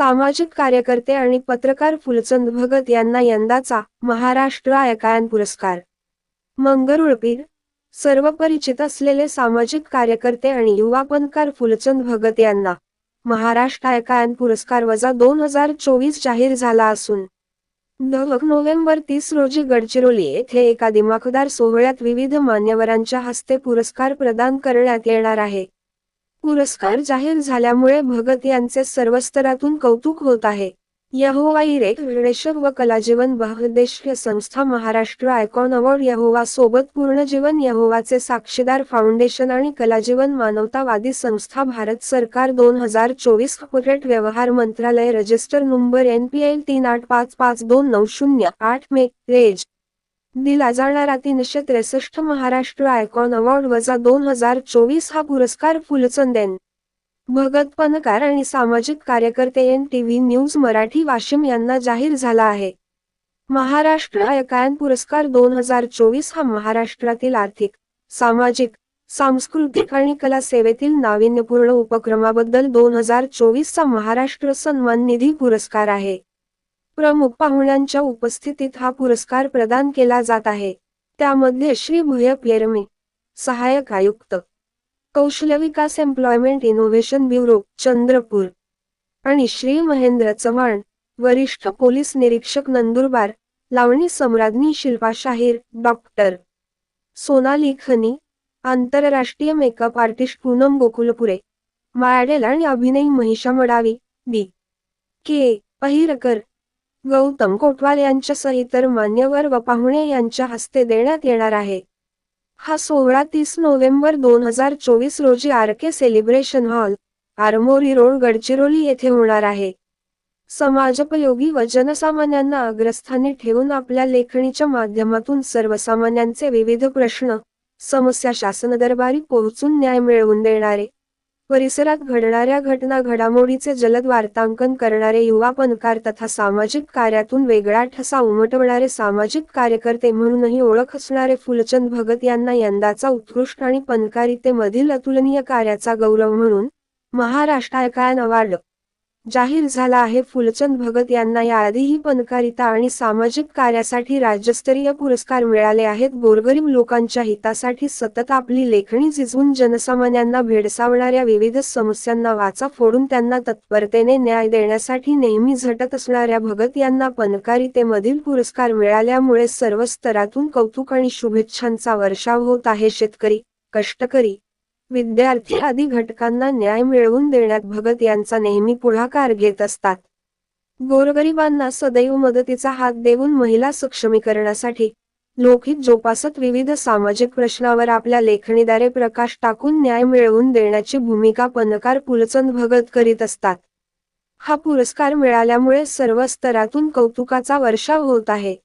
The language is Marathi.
सामाजिक कार्यकर्ते आणि पत्रकार फुलचंद भगत यांना यंदाचा महाराष्ट्र आयकायन पुरस्कार. मंगरुळपीर सर्व परिचित असलेले सामाजिक कार्यकर्ते आणि युवा पणकार फुलचंद भगत यांना महाराष्ट्र आयकायन पुरस्कार वजा दोन हजार चोवीस जाहीर झाला असून दह नोव्हेंबर तीस रोजी गडचिरोली येथे एका दिमाखदार सोहळ्यात विविध मान्यवरांच्या हस्ते पुरस्कार प्रदान करण्यात येणार आहे. पुरस्कार जाहीर झाल्यामुळे भगत यांचे सर्व स्तरातून कौतुक होत आहे. यहोवा इरेक विडेशक व कलाजीवन बहदेशीय संस्था महाराष्ट्र आयकॉन अवॉर्ड यहोवा सोबत पूर्ण जीवन यहोवाचे साक्षीदार फाउंडेशन आणि कलाजीवन मानवतावादी संस्था भारत सरकार दोन हजार चोवीस कॉर्पोरेट व्यवहार मंत्रालय register number N P L तीन आठ पाच पाच दोन नऊ शून्य आठ मे रेज. दिला जाणारा तीनशे त्रेसष्ट महाराष्ट्र आयकॉन अवॉर्ड वजा दोन हजार चोवीस हा पुरस्कार फुलचंदेन. भगत पणकार आणि सामाजिक कार्यकर्ते N TV news Marathi Washim यांना जाहीर झाला आहे. महाराष्ट्र आयकायन पुरस्कार दोन हजार चोवीस हा महाराष्ट्रातील आर्थिक सामाजिक सांस्कृतिक आणि कला सेवेतील नाविन्यपूर्ण उपक्रमाबद्दल दोन हजार चोवीसचा महाराष्ट्र सन्मान निधी पुरस्कार आहे. प्रमुख पाहुण्यांच्या उपस्थितीत हा पुरस्कार प्रदान केला जात आहे. त्यामध्ये श्री भुय पेरमे सहाय्यक आयुक्त कौशल्य विकास एम्प्लॉयमेंट इनोव्हेशन ब्युरो चंद्रपूर आणि श्री महेंद्र चव्हाण वरिष्ठ पोलीस निरीक्षक नंदुरबार लावणी सम्राज्ञी शिल्पा शाहीर डॉक्टर सोनाली खनी आंतरराष्ट्रीय मेकअप आर्टिस्ट पूनम गोकुलपुरे मायाडेल आणि अभिनयी महिषा मडावी बी के. पहिरकर गौतम कोटवाल यांच्यासह इतर मान्यवर व पाहुणे यांच्या हस्ते देण्यात येणार आहे. हा सोहळा तीस नोव्हेंबर दोन हजार चोवीस रोजी R K celebration hall Armori road Gadchiroli येथे होणार आहे. समाजोपयोगी व जनसामान्यांना अग्रस्थानी ठेवून आपल्या लेखणीच्या माध्यमातून सर्वसामान्यांचे विविध प्रश्न समस्या शासन दरबारी पोहोचून न्याय मिळवून देणारे परिसरात घडणाऱ्या घटना घडामोडीचे जलद वार्तांकन करणारे युवा पणकार तथा सामाजिक कार्यातून वेगळा ठसा उमटवणारे सामाजिक कार्यकर्ते म्हणूनही ओळख असणारे फुलचंद भगत यांना यंदाचा उत्कृष्ट आणि पणकारितेमधील अतुलनीय कार्याचा गौरव म्हणून महाराष्ट्र आयकायन अवॉर्ड. जाहीर झाला आहे. फुलचंद भगत यांना याआधीही पणकारिता आणि सामाजिक कार्यासाठी राज्यस्तरीय पुरस्कार मिळाले आहेत. गोरगरीब लोकांच्या हितासाठी सतत आपली लेखणी झिजवून जनसामान्यांना भेडसावणाऱ्या विविध समस्यांना वाचा फोडून त्यांना तत्परतेने न्याय देण्यासाठी नेहमी झटत असणाऱ्या भगत यांना पणकारितेमधील पुरस्कार मिळाल्यामुळे सर्व स्तरातून कौतुक आणि शुभेच्छांचा वर्षाव होत आहे. शेतकरी कष्टकरी विद्यार्थी आदी घटकांना न्याय मिळवून देण्यात भगत यांचा नेहमी पुढाकार घेत असतात. गोरगरिबांना सदैव मदतीचा हात देऊन महिला सक्षमीकरणासाठी लोकहित जोपासत विविध सामाजिक प्रश्नावर आपल्या लेखणीद्वारे प्रकाश टाकून न्याय मिळवून देण्याची भूमिका पणकार पुलचंद भगत करीत असतात. हा पुरस्कार मिळाल्यामुळे सर्व स्तरातून कौतुकाचा वर्षाव होत आहे.